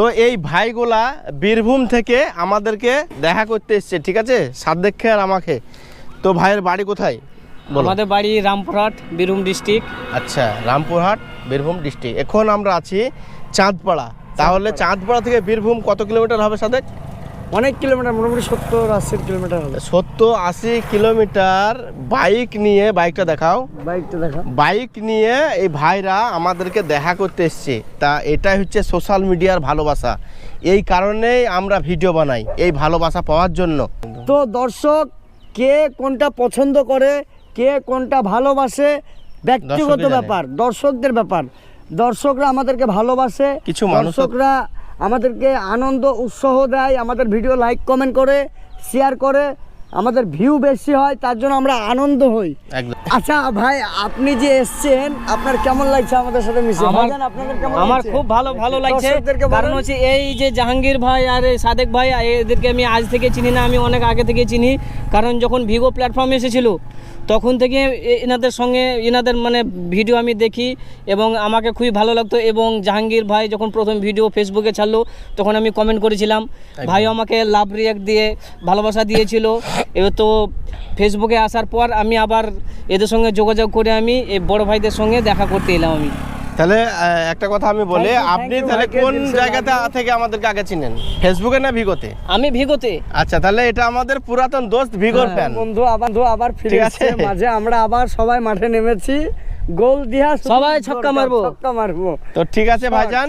তো এই ভাইগুলা বীরভূম থেকে আমাদেরকে দেখা করতে এসছে ঠিক আছে? সাদ্দেক্ষে আর আমাকে। তো ভাইয়ের বাড়ি কোথায়? আমাদের বাড়ি রামপুরহাট বীরভূম ডিস্ট্রিক্ট। আচ্ছা রামপুরহাট বীরভূম ডিস্ট্রিক্ট। এখন আমরা আছি চাঁদপাড়া। তাহলে চাঁদপাড়া থেকে বীরভূম কত কিলোমিটার হবে সাদেক? অনেক কিলোমিটার মোটামুটি সত্তর আশি কিলোমিটার হবে। সত্তর আশি কিলোমিটার বাইক নিয়ে বাইকটা দেখাও। বাইকটা দেখা বাইক নিয়ে এই ভাইরা আমাদেরকে দেখা করতে এসছে। তা এটাই হচ্ছে সোশ্যাল মিডিয়ার ভালোবাসা। এই কারণেই আমরা ভিডিও বানাই এই ভালোবাসা পাওয়ার জন্য। তো দর্শক কে কোনটা পছন্দ করে কে কোনটা ভালোবাসে ব্যক্তিগত ব্যাপার দর্শকদের ব্যাপার। দর্শকরা আমাদেরকে ভালোবাসে কিছু মানুষ- দর্শকরা আমাদেরকে আনন্দ উৎসাহ দেয়। আমাদের ভিডিও লাইক কমেন্ট করে শেয়ার করে। আমাদের ভিউ বেশি হয় তার জন্য আমরা আনন্দ হই। আচ্ছা ভাই আপনি যে এসছেন আপনার কেমন লাগছে আমাদের সাথে মিশে? আমার? খুব ভালো ভালো লাগছে। কারণ হচ্ছে এই যে জাহাঙ্গীর ভাই আর এই সাদেক ভাই এদেরকে আমি আজ থেকে চিনি না আমি অনেক আগে থেকে চিনি। কারণ যখন ভিগো প্ল্যাটফর্ম এসেছিল তখন থেকে এ- এনাদের সঙ্গে এনাদের মানে ভিডিও আমি দেখি এবং আমাকে খুবই ভালো লাগতো এবং জাহাঙ্গীর ভাই যখন প্রথম ভিডিও ফেসবুকে ছাড়লো তখন আমি কমেন্ট করেছিলাম। ভাই আমাকে লাভ রিয়াক্ট দিয়ে ভালোবাসা দিয়েছিল। এবার তো ফেসবুকে আসার পর আমি আবার এদের সঙ্গে যোগাযোগ করে আমি এই বড় ভাইদের সঙ্গে দেখা করতে এলাম আমি। তাহলে একটা কথা আমি বলি আপনি তাহলে কোন জায়গাতে থেকে আমাদেরকে আগে চিনেন? ফেসবুকে না ভিগোতে আমি ভিগোতে আচ্ছা তাহলে এটা আমাদের পুরাতন দোস্ত ভিগোর হ্যাঁ, ফ্যান বন্ধু আবার বন্ধু আবার ফিরে আছে? মাঝে আমরা আবার সবাই মাঠে নেমেছি। গোল দিয়া সবাই ছক্কা মারবো। ছক্কা মারবো। তো ঠিক আছে ভাইজান।